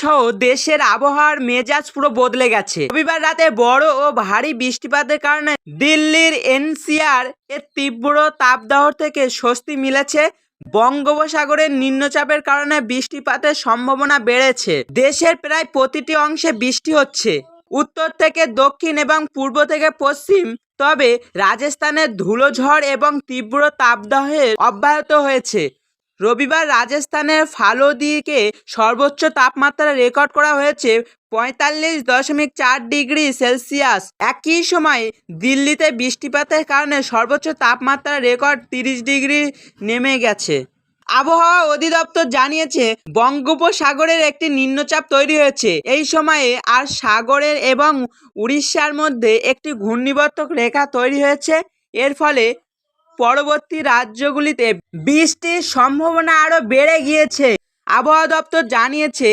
সহ দেশের আবহাওয়ার মেজাজ পুরো বদলে গেছে। রবিবার রাতে বড় ও ভারী বৃষ্টিপাতের কারণে দিল্লির এনসিআর এর তীব্র তাপদাহ থেকে স্বস্তি মিলেছে। বঙ্গোপসাগরের নিম্নচাপের কারণে বৃষ্টিপাতের সম্ভাবনা বেড়েছে। দেশের প্রায় প্রতিটি অংশে বৃষ্টি হচ্ছে। উত্তর থেকে দক্ষিণ এবং পূর্ব থেকে পশ্চিম, তবে রাজস্থানের ধুলোঝড় এবং তীব্র তাপদাহের অব্যাহত হয়েছে। রবিবার রাজস্থানের ফালোদিকে সর্বোচ্চ তাপমাত্রা রেকর্ড করা হয়েছে পঁয়তাল্লিশ দশমিক চার ডিগ্রি সেলসিয়াস। একই সময় দিল্লিতে বৃষ্টিপাতের কারণে সর্বোচ্চ তাপমাত্রা রেকর্ড তিরিশ ডিগ্রি নেমে গেছে। আবহাওয়া অধিদপ্তর জানিয়েছে, বঙ্গোপসাগরের একটি নিম্নচাপ তৈরি হয়েছে। এই সময়ে আর সাগরের এবং উড়িষ্যার মধ্যে একটি ঘূর্ণিবর্তক রেখা তৈরি হয়েছে। এর ফলে পরবর্তী রাজ্যগুলিতে বৃষ্টির সম্ভাবনা আরও বেড়ে গিয়েছে। আবহাওয়া দপ্তর জানিয়েছে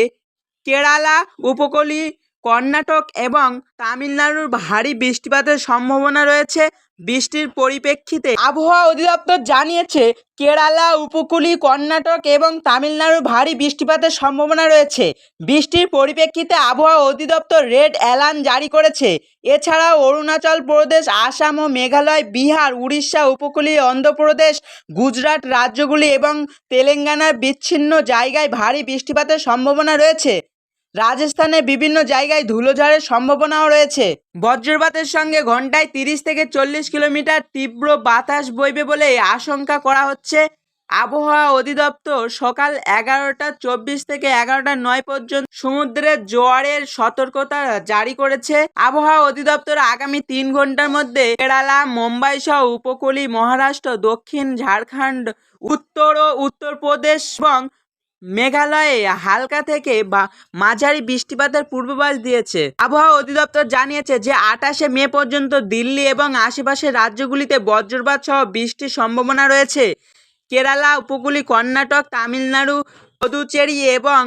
কেরালা উপকূলীয় কর্ণাটক এবং তামিলনাড়ুর ভারী বৃষ্টিপাতের সম্ভাবনা রয়েছে বৃষ্টির পরিপ্রেক্ষিতে। আবহাওয়া অধিদপ্তর জানিয়েছে, কেরালা, উপকূলীয় কর্ণাটক এবং তামিলনাড়ুর ভারী বৃষ্টিপাতের সম্ভাবনা রয়েছে। বৃষ্টির পরিপ্রেক্ষিতে আবহাওয়া অধিদপ্তর রেড অ্যালার্ট জারি করেছে। এছাড়াও অরুণাচল প্রদেশ, আসাম ও মেঘালয়, বিহার, উড়িষ্যা, উপকূলীয় অন্ধ্রপ্রদেশ, গুজরাট রাজ্যগুলি এবং তেলেঙ্গানার বিচ্ছিন্ন জায়গায় ভারী বৃষ্টিপাতের সম্ভাবনা রয়েছে। রাজস্থানের বিভিন্ন জায়গায় ধুলোঝড়ের সম্ভাবনাও রয়েছে। বজ্রপাতের সঙ্গে ঘন্টায় তিরিশ থেকে চল্লিশ কিলোমিটার তীব্র বাতাস বইবে বলে আশঙ্কা করা হচ্ছে। আবহাওয়া অধিদপ্তর সকাল এগারোটা চব্বিশ থেকে এগারোটা নয় পর্যন্ত সমুদ্রের জোয়ারের সতর্কতা জারি করেছে। আবহাওয়া অধিদপ্তর আগামী তিন ঘণ্টার মধ্যে কেরালা, মুম্বাই সহ উপকূলীয় মহারাষ্ট্র, দক্ষিণ ঝাড়খণ্ড, উত্তর ও উত্তরপ্রদেশ এবং মেঘালয়ে হালকা থেকে বা মাঝারি বৃষ্টিপাতের পূর্বাভাস দিয়েছে। আবহাওয়া অধিদপ্তর জানিয়েছে যে, আটাশে মে পর্যন্ত দিল্লি এবং আশেপাশের রাজ্যগুলিতে বজ্রপাত সহ বৃষ্টির সম্ভাবনা রয়েছে। কেরালা, উপকূলীয় কর্ণাটক, তামিলনাড়ু, পদুচেরি এবং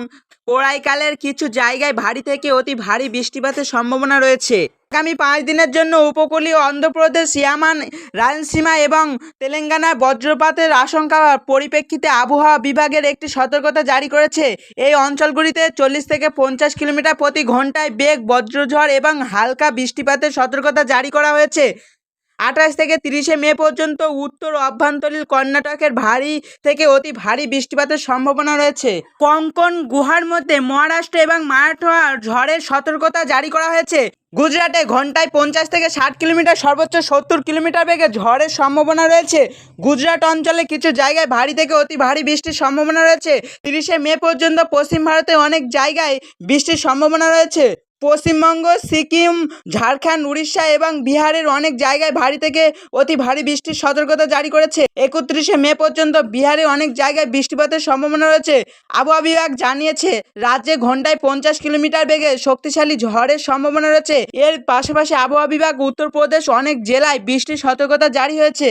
কোরাইকালের কিছু জায়গায় ভারী থেকে অতি ভারী বৃষ্টিপাতের সম্ভাবনা রয়েছে। আগামী পাঁচ দিনের জন্য উপকূলীয় অন্ধ্রপ্রদেশ ইয়ামান রায়নসীমা এবং তেলেঙ্গানায় বজ্রপাতের আশঙ্কা পরিপ্রেক্ষিতে আবহাওয়া বিভাগের একটি সতর্কতা জারি করেছে। এই অঞ্চলগুলিতে চল্লিশ থেকে পঞ্চাশ কিলোমিটার প্রতি ঘন্টায় বেগ, বজ্রঝড় এবং হালকা বৃষ্টিপাতের সতর্কতা জারি করা হয়েছে। আঠাশ থেকে তিরিশে মে পর্যন্ত উত্তর অভ্যন্তরীণ কর্ণাটকের ভারী থেকে অতি ভারী বৃষ্টিপাতের সম্ভাবনা রয়েছে। কঙ্কন গুহার মধ্যে মহারাষ্ট্র এবং মারাঠওয়া ঝড়ের সতর্কতা জারি করা হয়েছে। গুজরাটে ঘন্টায় পঞ্চাশ থেকে ষাট কিলোমিটার, সর্বোচ্চ সত্তর কিলোমিটার বেগে ঝড়ের সম্ভাবনা রয়েছে। গুজরাট অঞ্চলে কিছু জায়গায় ভারী থেকে অতি ভারী বৃষ্টির সম্ভাবনা রয়েছে। তিরিশে মে পর্যন্ত পশ্চিম ভারতে অনেক জায়গায় বৃষ্টির সম্ভাবনা রয়েছে। পশ্চিমবঙ্গ, সিকিম, ঝাড়খণ্ড, উড়িষ্যা এবং বিহারের অনেক জায়গায় ভারী থেকে অতি ভারী বৃষ্টির সতর্কতা জারি করেছে। একত্রিশে মে পর্যন্ত বিহারে অনেক জায়গায় বৃষ্টিপাতের সম্ভাবনা রয়েছে। আবহাওয়া বিভাগ জানিয়েছে, রাজ্যে ঘন্টায় পঞ্চাশ কিলোমিটার বেগে শক্তিশালী ঝড়ের সম্ভাবনা রয়েছে। এর পাশাপাশি আবহাওয়া বিভাগ উত্তরপ্রদেশ অনেক জেলায় বৃষ্টির সতর্কতা জারি হয়েছে।